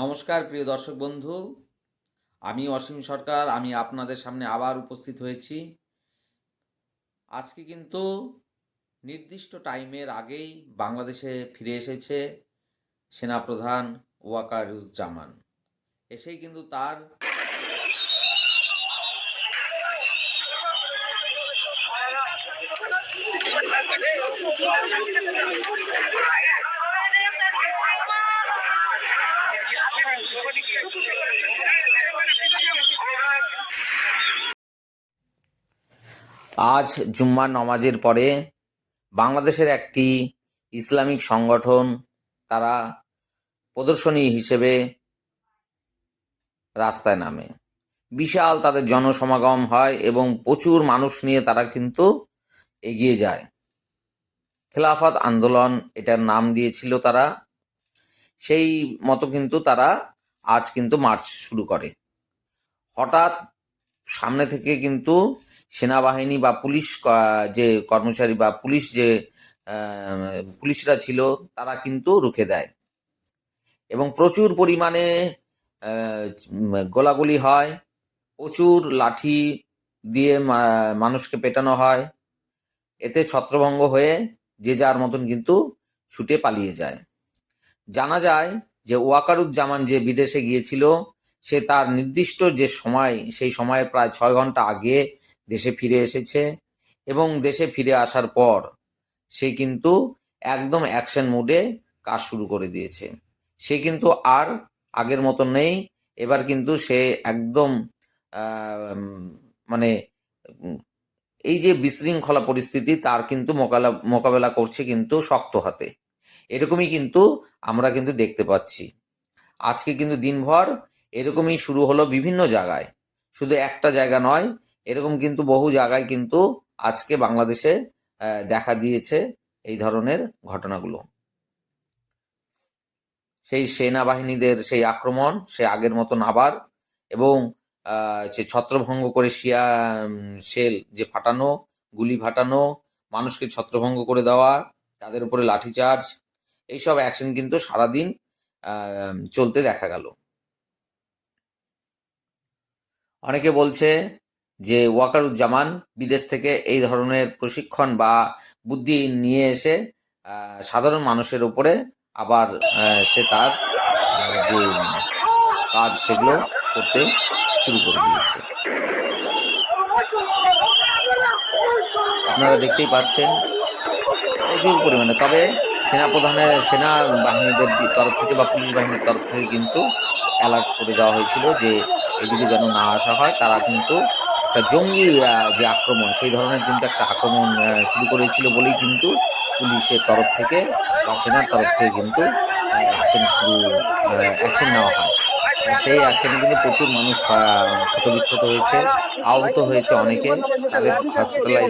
নমস্কার, প্রিয় দর্শক বন্ধু। আমি অসীম সরকার, আমি আপনাদের সামনে আবার উপস্থিত হয়েছি। আজকে কিন্তু নির্দিষ্ট টাইমের আগেই বাংলাদেশে ফিরে এসেছে সেনাপ্রধান ওয়াকারুজ্জামান এসেই কিন্তু তার আজ জুম্মার নমাজের পরে বাংলাদেশের একটি ইসলামিক সংগঠন তারা প্রদর্শনী হিসেবে রাস্তায় নামে। বিশাল তাদের জনসমাগম হয় এবং প্রচুর মানুষ নিয়ে তারা কিন্তু এগিয়ে যায়। খেলাফত আন্দোলন এটার নাম দিয়েছিল তারা। সেই মতো কিন্তু তারা আজ কিন্তু মার্চ শুরু করে। হঠাৎ সামনে থেকে কিন্তু সেনাবাহিনী বা পুলিশ যে কর্মচারী বা পুলিশ যে পুলিশরা ছিল, তারা কিন্তু রুখে দেয়। এবং প্রচুর পরিমাণে গোলাগুলি হয়, প্রচুর লাঠি দিয়ে মানুষকে পেটানো হয়। এতে ছত্রভঙ্গ হয়ে যে যার মতন কিন্তু ছুটে পালিয়ে যায়। জানা যায় যে ওয়াকারুজ্জামান যে বিদেশে গিয়েছিল, সে তার নির্দিষ্ট যে সময়, সেই সময়ের প্রায় ছয় ঘণ্টা আগে দেশে ফিরে এসেছে এবং দেশে ফিরে আসার পর সে কিন্তু একদম অ্যাকশন মুডে কাজ শুরু করে দিয়েছে। সে কিন্তু আর আগের মতো নেই। এবার কিন্তু সে একদম মানে এই যে বিশৃঙ্খলা পরিস্থিতি, তার কিন্তু মোকাবেলা মোকাবেলা করছে কিন্তু শক্ত হাতে। এরকমই কিন্তু আমরা কিন্তু দেখতে পাচ্ছি। আজকে কিন্তু দিনভর এরকমই শুরু হলো বিভিন্ন জায়গায়। শুধু একটা জায়গা নয়, এরকম কিন্তু বহু জায়গায় কিন্তু আজকে বাংলাদেশে দেখা দিয়েছে এই ধরনের ঘটনাগুলো। সেই সেনাবাহিনীদের সেই আক্রমণ, সে আগের মতন আবার এবং সে ছত্রভঙ্গ করে শিয়া শেল যে ফাটানো, গুলি ফাটানো, মানুষকে ছত্রভঙ্গ করে দেওয়া, তাদের উপরে লাঠিচার্জ এইসব অ্যাকশন কিন্তু সারাদিন চলতে দেখা গেল। অনেকে বলছে যে ওয়াকারুজ্জামান বিদেশ থেকে এই ধরনের প্রশিক্ষণ বা বুদ্ধি নিয়ে এসে সাধারণ মানুষের উপরে আবার সে তার যে কাজ সেগুলো করতে শুরু করে দিয়েছে। আপনারা দেখতেই পাচ্ছেন প্রচুর পরিমাণে। তবে সেনাপ্রধানের সেনা বাহিনীদের তরফ থেকে বা পুলিশ বাহিনীর তরফ থেকে কিন্তু অ্যালার্ট করে দেওয়া হয়েছিল যে এদিকে যেন না আসা হয়। তারা কিন্তু একটা জঙ্গি যে আক্রমণ, সেই ধরনের কিন্তু একটা আক্রমণ শুরু করেছিল বলেই কিন্তু পুলিশের তরফ থেকে বা সেনার তরফ থেকে কিন্তু অ্যাকশন শুরু অ্যাকশন নেওয়া হয়। সেই অ্যাকশনে কিন্তু প্রচুর মানুষ ক্ষতবিক্ষত হয়েছে, আহত হয়েছে অনেকে। তাদের হসপিটালাইজ